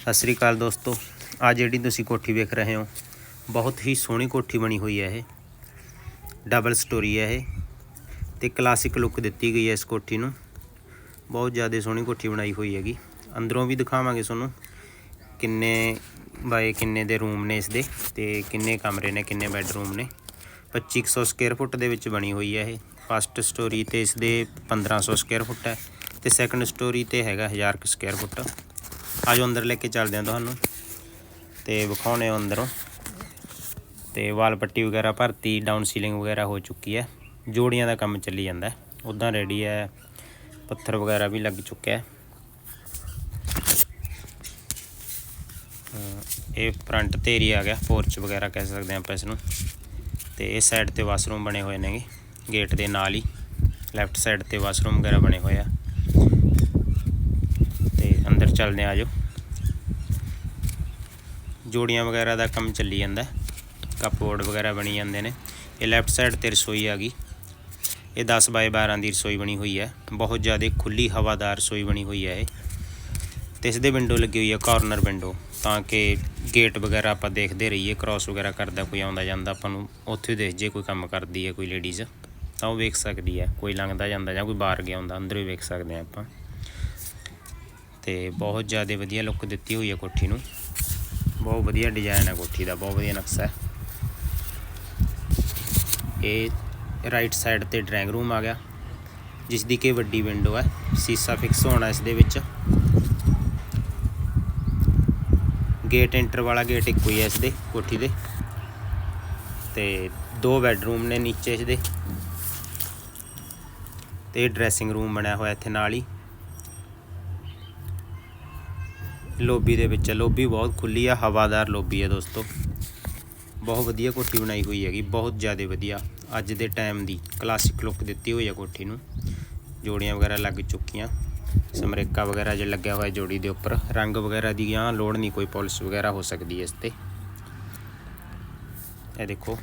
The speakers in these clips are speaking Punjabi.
ਸਤਿ ਸ੍ਰੀ ਅਕਾਲ ਦੋਸਤੋ। ਆ ਜਿਹੜੀ ਤੁਸੀਂ ਕੋਠੀ ਵੇਖ ਰਹੇ ਹੋ, ਬਹੁਤ ਹੀ ਸੋਹਣੀ ਕੋਠੀ ਬਣੀ ਹੋਈ ਹੈ ਇਹ। ਡਬਲ ਸਟੋਰੀ ਹੈ ਇਹ ਤੇ ਕਲਾਸਿਕ ਲੁੱਕ ਦਿੱਤੀ ਗਈ ਹੈ ਇਸ ਕੋਠੀ ਨੂੰ। ਬਹੁਤ ਜ਼ਿਆਦਾ ਸੋਹਣੀ ਕੋਠੀ ਬਣਾਈ ਹੋਈ ਹੈਗੀ। ਅੰਦਰੋਂ ਵੀ ਦਿਖਾਵਾਂਗੇ ਤੁਹਾਨੂੰ ਕਿੰਨੇ ਬਾਏ ਕਿੰਨੇ ਦੇ ਰੂਮ ਨੇ ਇਸ ਦੇ ਤੇ ਕਿੰਨੇ ਕਮਰੇ ਨੇ, ਕਿੰਨੇ ਬੈੱਡਰੂਮ ਨੇ। 2500 ਸਕੁਅਰ ਫੁੱਟ ਦੇ ਵਿੱਚ ਬਣੀ ਹੋਈ ਹੈ ਇਹ। ਫਸਟ ਸਟੋਰੀ ਤੇ ਇਸ ਦੇ 1500 ਸਕੁਅਰ ਫੁੱਟ ਹੈ ਤੇ ਸੈਕੰਡ ਸਟੋਰੀ ਤੇ ਹੈਗਾ 1000 ਕੁ ਸਕੁਅਰ ਫੁੱਟ ਆਜੋ ਅੰਦਰ ਲੈ ਕੇ ਚੱਲਦੇ ਹਾਂ ਤੁਹਾਨੂੰ। ਤੇ ਵਿਖਾਉਣੇ ਆ ਅੰਦਰੋਂ। ਤੇ ਵਾਲ ਪੱਟੀ ਵਗੈਰਾ ਭਰਤੀ ਡਾਊਨ ਸੀਲਿੰਗ ਵਗੈਰਾ ਹੋ ਚੁੱਕੀ ਹੈ। ਜੋੜੀਆਂ ਦਾ ਕੰਮ ਚੱਲੀ ਜਾਂਦਾ ਹੈ। ਉਦਾਂ ਰੈਡੀ ਹੈ। ਪੱਥਰ ਵਗੈਰਾ ਵੀ ਲੱਗ ਚੁੱਕਿਆ ਹੈ। ਇਹ ਫਰੰਟ ਤੇ ਏਰੀਆ ਆ ਗਿਆ। ਪੋਰਚ ਵਗੈਰਾ ਕਹਿ ਸਕਦੇ ਆਪਾਂ ਇਸ ਨੂੰ ਤੇ ਇਹ ਸਾਈਡ ਤੇ ਵਾਸ਼ਰੂਮ ਬਣੇ ਹੋਏ ਨੇਗੇ। ਗੇਟ ਦੇ ਨਾਲ ਹੀ ਲੈਫਟ ਸਾਈਡ ਤੇ ਵਾਸ਼ਰੂਮ ਵਗੈਰਾ ਬਣੇ ਹੋਏ ਆ। ਤੇ ਅੰਦਰ ਚੱਲਦੇ ਆ ਆਜੋ। ਜੋੜੀਆਂ ਵਗੈਰਾ ਦਾ ਕੰਮ ਚੱਲੀ ਜਾਂਦਾ ਕੱਪਬੋਰਡ ਵਗੈਰਾ ਬਣੀ ਜਾਂਦੇ ਨੇ। ਇਹ ਲੈਫਟ ਸਾਈਡ ਤੇ ਰਸੋਈ ਆ ਗਈ। ਇਹ 10 ਬਾਏ 12 ਦੀ ਰਸੋਈ ਬਣੀ ਹੋਈ ਹੈ। ਬਹੁਤ ਜ਼ਿਆਦਾ ਖੁੱਲੀ ਹਵਾਦਾਰ ਰਸੋਈ ਬਣੀ ਹੋਈ ਹੈ ਇਹ। ਤੇ ਇਸ ਦੇ ਵਿੰਡੋ ਲੱਗੀ ਹੋਈ ਹੈ ਕਾਰਨਰ ਵਿੰਡੋ ਤਾਂ ਕਿ ਗੇਟ ਵਗੈਰਾ ਆਪਾਂ ਦੇਖਦੇ ਰਹੀਏ ਕ੍ਰਾਸ ਵਗੈਰਾ ਕਰਦਾ ਕੋਈ ਆਉਂਦਾ ਜਾਂਦਾ, ਆਪਾਂ ਨੂੰ ਉੱਥੇ ਦੇਖ ਜੇ ਕੋਈ ਕੰਮ ਕਰਦੀ ਹੈ ਕੋਈ ਲੇਡੀਜ਼ ਤਾਂ ਉਹ ਵੇਖ ਸਕਦੀ ਹੈ, ਕੋਈ ਲੰਘਦਾ ਜਾਂਦਾ ਜਾਂ ਕੋਈ ਬਾਹਰ ਗਿਆ ਹੁੰਦਾ, ਅੰਦਰ ਵੀ ਵੇਖ ਸਕਦੇ ਆ ਆਪਾਂ। ਤੇ ਬਹੁਤ ਜ਼ਿਆਦਾ ਵਧੀਆ ਲੁੱਕ ਦਿੱਤੀ ਹੋਈ ਹੈ ਕੋਠੀ ਨੂੰ। ਬਹੁਤ ਵਧੀਆ ਡਿਜ਼ਾਈਨ ਹੈ ਕੋਠੀ ਦਾ, ਬਹੁਤ ਵਧੀਆ ਨਕਸ਼ਾ ਹੈ। ਇਹ ਰਾਈਟ ਸਾਈਡ ਤੇ ਡਰਾਇੰਗ ਰੂਮ ਆ ਗਿਆ ਜਿਸ ਦੀ ਕਿ ਵੱਡੀ ਵਿੰਡੋ ਹੈ, ਸੀਸਾ ਫਿਕਸ ਹੋਣਾ ਇਸ ਦੇ ਵਿੱਚ। ਗੇਟ ਐਂਟਰ ਵਾਲਾ ਗੇਟ ਇੱਕੋ ਹੀ ਹੈ ਇਸ ਦੇ, ਕੋਠੀ ਦੇ। ਤੇ ਦੋ ਬੈੱਡਰੂਮ ਨੇ ਨੀਚੇ ਇਸ ਦੇ। ਤੇ ਡਰੈਸਿੰਗ ਰੂਮ ਬਣਿਆ ਹੋਇਆ ਇੱਥੇ ਨਾਲ ਹੀ। ਲੋਬੀ ਦੇ ਵਿੱਚ, ਲੋਬੀ ਬਹੁਤ ਖੁੱਲੀ ਆ, ਹਵਾਦਾਰ ਲੋਬੀ ਆ ਦੋਸਤੋ। ਬਹੁਤ ਵਧੀਆ ਕੋਠੀ ਬਣਾਈ ਹੋਈ ਹੈਗੀ, ਬਹੁਤ ਜ਼ਿਆਦਾ ਵਧੀਆ। ਅੱਜ ਦੇ ਟਾਈਮ ਦੀ ਕਲਾਸਿਕ ਲੁੱਕ ਦਿੱਤੀ ਹੋਈ ਹੈ ਕੋਠੀ ਨੂੰ। ਜੋੜੀਆਂ ਵਗੈਰਾ ਲੱਗ ਚੁੱਕੀਆਂ। ਸਮਰੇਕਾ ਵਗੈਰਾ ਜੇ ਲੱਗਿਆ ਹੋਇਆ ਜੋੜੀ ਦੇ ਉੱਪਰ। ਰੰਗ ਵਗੈਰਾ ਦੀ ਆ, ਲੋੜ ਨਹੀਂ ਕੋਈ ਪਾਲਿਸ਼ ਵਗੈਰਾ ਹੋ ਸਕਦੀ ਹੈ ਇਸ ਤੇ। ਇਹ ਦੇਖੋ।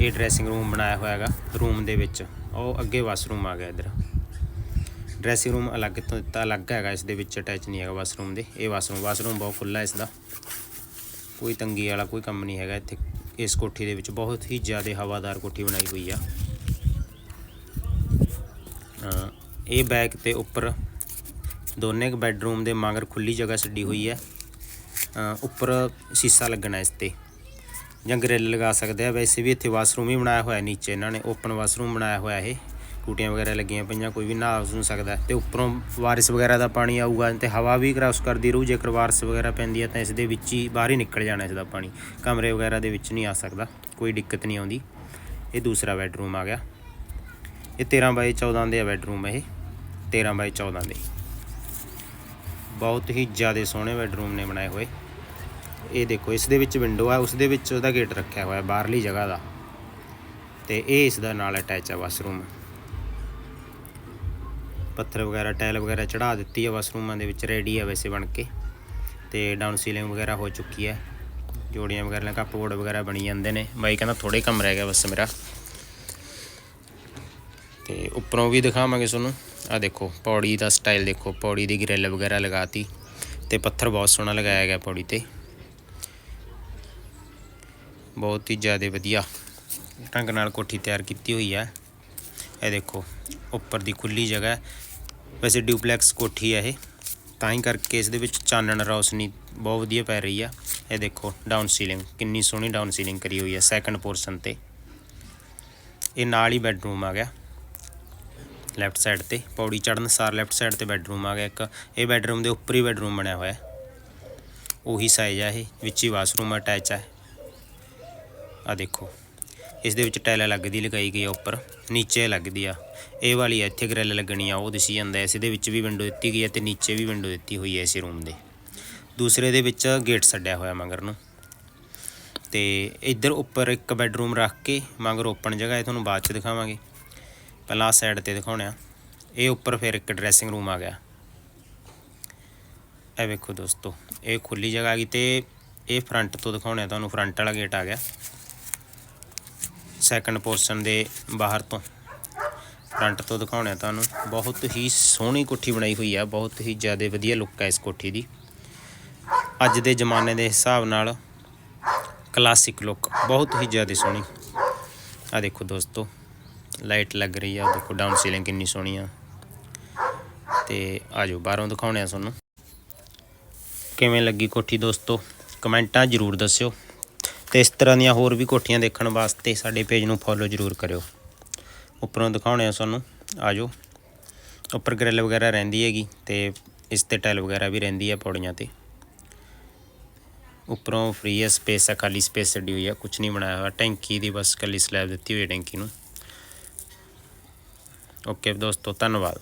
ਇਹ ਡਰੈਸਿੰਗ ਰੂਮ ਬਣਾਇਆ ਹੋਇਆ ਹੈਗਾ ਰੂਮ ਦੇ ਵਿੱਚ। ਉਹ ਅੱਗੇ ਵਾਸ਼ਰੂਮ ਆ ਗਿਆ ਇਧਰ। ਡਰੈਸਿੰਗ ਰੂਮ ਅਲੱਗ ਤੋਂ ਦਿੱਤਾ, ਅਲੱਗ ਹੈਗਾ ਇਸ ਦੇ ਵਿੱਚ ਅਟੈਚ ਨਹੀਂ ਹੈਗਾ ਵਾਸ਼ਰੂਮ ਦੇ। ਇਹ ਵਾਸ਼ਰੂਮ ਵਾਸ਼ਰੂਮ ਬਹੁਤ ਖੁੱਲਾ ਇਸ ਦਾ। ਕੋਈ ਤੰਗੀ ਵਾਲਾ ਕੋਈ ਕੰਮ ਨਹੀਂ ਹੈਗਾ ਇੱਥੇ। ਇਸ ਕੋਠੀ ਦੇ ਵਿੱਚ ਬਹੁਤ ਹੀ ਜ਼ਿਆਦਾ ਹਵਾਦਾਰ ਕੋਠੀ ਬਣਾਈ ਹੋਈ ਆ। ਇਹ ਬੈਕ ਤੇ ਉੱਪਰ ਦੋਨੇ ਕ ਬੈੱਡਰੂਮ ਦੇ ਮਗਰ ਖੁੱਲੀ ਜਗ੍ਹਾ ਛੱਡੀ ਹੋਈ ਹੈ। ਉੱਪਰ ਸ਼ੀਸ਼ਾ ਲੱਗਣਾ ਇਸ ਤੇ। ਜਾਂ ਗ੍ਰਿਲ ਲਗਾ ਸਕਦੇ ਆ। ਵੈਸੇ ਵੀ ਇੱਥੇ ਵਾਸ਼ਰੂਮ ਹੀ ਬਣਾਇਆ ਹੋਇਆ ਨੀਚੇ ਇਹਨਾਂ ਨੇ। ਓਪਨ ਵਾਸ਼ਰੂਮ ਬਣਾਇਆ ਹੋਇਆ ਇਹ। ਟੂਟੀਆਂ ਵਗੈਰਾ ਲੱਗੀਆਂ ਪਈਆਂ, ਕੋਈ ਵੀ ਨਹਾ ਨੂੰ ਸਕਦਾ ਹੈ। ਤੇ ਉੱਪਰੋਂ ਵਾਰਿਸ ਵਗੈਰਾ ਦਾ ਪਾਣੀ ਆਊਗਾ ਤੇ ਹਵਾ ਵੀ ਕ੍ਰਾਸ ਕਰਦੀ ਰਹੂ, ਜੇਕਰ ਵਾਰਿਸ ਵਗੈਰਾ ਪੈਂਦੀ ਹੈ ਤਾਂ ਇਸ ਦੇ ਵਿੱਚ ਹੀ ਬਾਹਰ ਹੀ ਨਿਕਲ ਜਾਣਾ ਇਸ ਦਾ ਪਾਣੀ। ਕਮਰੇ ਵਗੈਰਾ ਦੇ ਵਿੱਚ ਨਹੀਂ ਆ ਸਕਦਾ, ਕੋਈ ਦਿੱਕਤ ਨਹੀਂ ਆਉਂਦੀ। ਇਹ ਦੂਸਰਾ ਬੈੱਡਰੂਮ ਆ ਗਿਆ। ਇਹ 13 ਬਾਈ 14 ਦੇ ਆ ਬੈੱਡਰੂਮ ਇਹ 13 ਬਾਈ 14 ਦੇ। ਬਹੁਤ ਹੀ ਜ਼ਿਆਦਾ ਸੋਹਣੇ ਬੈੱਡਰੂਮ ਨੇ ਬਣਾਏ ਹੋਏ। ਇਹ ਦੇਖੋ, ਇਸ ਦੇ ਵਿੱਚ ਵਿੰਡੋ ਆ, ਉਸ ਦੇ ਵਿੱਚ ਉਹਦਾ ਗੇਟ ਰੱਖਿਆ ਹੋਇਆ, ਬਾਹਰਲੀ ਜਗ੍ਹਾ ਦਾ। ਤੇ ਇਹ ਇਸ ਦਾ ਨਾਲ ਅਟੈਚ ਆ ਵਾਸ਼ਰੂਮ ਪੱਥਰ ਵਗੈਰਾ, ਟਾਇਲ ਵਗੈਰਾ ਚੜਾ ਦਿੱਤੀ ਹੈ ਵਾਸ਼ਰੂਮਾਂ ਦੇ ਵਿੱਚ ਰੈਡੀ ਹੈ ਵੈਸੇ ਬਣ ਕੇ। ਤੇ ਡਾਊਨ ਸੀਲਿੰਗ ਵਗੈਰਾ ਹੋ ਚੁੱਕੀ ਹੈ ਜੋੜੀਆਂ ਵਗੈਰਾ ਨਾਲ ਕੱਪਬੋਰਡ ਵਗੈਰਾ ਬਣੀ ਜਾਂਦੇ ਨੇ। ਬਾਈ ਕਹਿੰਦਾ ਥੋੜੇ ਕੰਮ ਰਹਿ ਗਿਆ ਬਸ ਮੇਰਾ। ਤੇ ਉੱਪਰੋਂ ਵੀ ਦਿਖਾਵਾਂਗੇ ਤੁਹਾਨੂੰ। ਆ ਦੇਖੋ, ਪੌੜੀ ਦਾ ਸਟਾਈਲ ਦੇਖੋ। ਪੌੜੀ ਦੀ ਗ੍ਰਿਲ ਵਗੈਰਾ ਲਗਾਤੀ। ਤੇ ਪੱਥਰ ਬਹੁਤ ਸੋਹਣਾ ਲਗਾਇਆ ਗਿਆ ਪੌੜੀ ਤੇ। ਬਹੁਤ ਹੀ ਜ਼ਿਆਦਾ ਵਧੀਆ ਢੰਗ ਨਾਲ ਕੋਠੀ ਤਿਆਰ ਕੀਤੀ ਹੋਈ ਹੈ ਇਹ ਦੇਖੋ, ਉੱਪਰ ਦੀ ਖੁੱਲੀ ਜਗ੍ਹਾ ਵੈਸੇ ਡਿਊਪਲੈਕਸ ਕੋਠੀ ਹੈ ਇਹ। ਤਾਂ ਹੀ ਕਰਕੇ ਇਸ ਦੇ ਵਿੱਚ ਚਾਨਣ ਰੌਸ਼ਨੀ ਬਹੁਤ ਵਧੀਆ ਪੈ ਰਹੀ ਆ। ਇਹ ਦੇਖੋ ਡਾਊਨ ਸੀਲਿੰਗ ਕਿੰਨੀ ਸੋਹਣੀ ਡਾਊਨ ਸੀਲਿੰਗ ਕਰੀ ਹੋਈ ਹੈ ਸੈਕੰਡ ਪੋਰਸ਼ਨ ਤੇ। ਇਹ ਨਾਲ ਹੀ ਬੈੱਡਰੂਮ ਆ ਗਿਆ। ਲੈਫਟ ਸਾਈਡ ਤੇ, ਪੌੜੀ ਚੜਨ ਸਾਰ ਲੈਫਟ ਸਾਈਡ ਤੇ ਬੈੱਡਰੂਮ ਆ ਗਿਆ ਇੱਕ। ਇਹ ਬੈੱਡਰੂਮ ਦੇ ਉੱਪਰ ਹੀ ਬੈੱਡਰੂਮ ਬਣਿਆ ਹੋਇਆ ਉਹੀ ਸਾਈਜ਼ ਆ ਇਹ, ਵਿੱਚ ਹੀ ਵਾਸ਼ਰੂਮ ਅਟੈਚ ਹੈ ਆ ਦੇਖੋ। ਇਸ ਦੇ ਵਿੱਚ ਟਾਇਲ ਲੱਗਦੀ, ਲਗਾਈ ਗਈ ਆ ਉੱਪਰ, ਨੀਚੇ ਲੱਗਦੀ ਆ। ਇਹ ਵਾਲੀ ਆ, ਇੱਥੇ ਗ੍ਰਿਲ ਲੱਗਣੀ ਆ, ਉਹ ਦਿਸੀ ਜਾਂਦਾ ਇਸ ਦੇ ਵਿੱਚ ਵੀ ਵਿੰਡੋ ਦਿੱਤੀ ਗਈ ਹੈ ਤੇ ਨੀਚੇ ਵੀ ਵਿੰਡੋ ਦਿੱਤੀ ਹੋਈ ਹੈ ਇਸੇ ਰੂਮ ਦੇ। ਦੂਸਰੇ ਦੇ ਵਿੱਚ ਗੇਟ ਛੱਡਿਆ ਹੋਇਆ ਮਗਰ ਨੂੰ। ਤੇ ਇੱਧਰ ਉੱਪਰ ਇੱਕ ਬੈੱਡਰੂਮ ਰੱਖ ਕੇ ਮਗਰ ਓਪਨ ਜਗ੍ਹਾ ਹੈ ਤੁਹਾਨੂੰ ਬਾਅਦ ਚ ਦਿਖਾਵਾਂਗੇ। ਪਹਿਲਾਂ ਆਹ ਸਾਈਡ ਤੇ ਦਿਖਾਉਣਾ ਇਹ ਉੱਪਰ ਫਿਰ ਇੱਕ ਡਰੈਸਿੰਗ ਰੂਮ ਆ ਗਿਆ। ਇਹ ਵੇਖੋ ਦੋਸਤੋ, ਇਹ ਖੁੱਲੀ ਜਗ੍ਹਾ ਆ ਗਈ ਤੇ ਇਹ ਫਰੰਟ ਤੋਂ ਦਿਖਾਉਣਾ ਤੁਹਾਨੂੰ ਫਰੰਟ ਵਾਲਾ ਗੇਟ ਆ ਗਿਆ। ਸੈਕੰਡ ਪੋਰਸ਼ਨ ਦੇ ਬਾਹਰ ਤੋਂ। ਫਰੰਟ ਤੋਂ ਦਿਖਾਉਣਾ ਹੈ ਤੁਹਾਨੂੰ। ਬਹੁਤ ਹੀ ਸੋਹਣੀ ਕੋਠੀ ਬਣਾਈ ਹੋਈ ਆ। ਬਹੁਤ ਹੀ ਜ਼ਿਆਦਾ ਵਧੀਆ ਲੁੱਕ ਹੈ ਇਸ ਕੋਠੀ ਦੀ। ਅੱਜ ਦੇ ਜ਼ਮਾਨੇ ਦੇ ਹਿਸਾਬ ਨਾਲ ਕਲਾਸਿਕ ਲੁੱਕ ਬਹੁਤ ਹੀ ਜ਼ਿਆਦਾ ਸੋਹਣੀ। ਆ ਦੇਖੋ ਦੋਸਤੋ ਲਾਈਟ ਲੱਗ ਰਹੀ ਆ। ਦੇਖੋ ਡਾਊਨ ਸੀਲਿੰਗ ਕਿੰਨੀ ਸੋਹਣੀ ਆ। ਤੇ ਆਜੋ ਬਾਹਰੋਂ ਦਿਖਾਉਣੇ ਆ ਤੁਹਾਨੂੰ। ਕਿਵੇਂ ਲੱਗੀ ਕੋਠੀ ਦੋਸਤੋ? ਕਮੈਂਟਾਂ ਜ਼ਰੂਰ ਦੱਸਿਓ। ਤੇ ਇਸ ਤਰ੍ਹਾਂ ਦੀਆਂ ਹੋਰ ਵੀ ਕੋਠੀਆਂ ਦੇਖਣ ਵਾਸਤੇ ਸਾਡੇ ਪੇਜ ਨੂੰ ਫੋਲੋ ਜ਼ਰੂਰ ਕਰਿਓ। ਉੱਪਰੋਂ ਦਿਖਾਉਣੇ ਆ ਤੁਹਾਨੂੰ। ਆਜੋ। ਉੱਪਰ ਗ੍ਰਿਲ ਵਗੈਰਾ ਰਹਿੰਦੀ ਹੈਗੀ ਤੇ ਇਸ ਤੇ ਟਾਇਲ ਵਗੈਰਾ ਵੀ ਰਹਿੰਦੀ ਹੈ ਪੌੜੀਆਂ ਤੇ। ਉੱਪਰੋਂ ਫ੍ਰੀ ਹੈ ਸਪੇਸ ਹੈ ਖਾਲੀ ਸਪੇਸ ਛੱਡੀ ਹੋਈ ਹੈ ਕੁਝ ਨਹੀਂ ਬਣਾਇਆ ਹੋਇਆ। ਟੈਂਕੀ ਦੀ ਬਸ ਕੱਲੀ ਸਲੈਬ ਦਿੱਤੀ ਹੋਈ ਹੈ ਟੈਂਕੀ ਨੂੰ। ਓਕੇ ਦੋਸਤੋ, ਧੰਨਵਾਦ।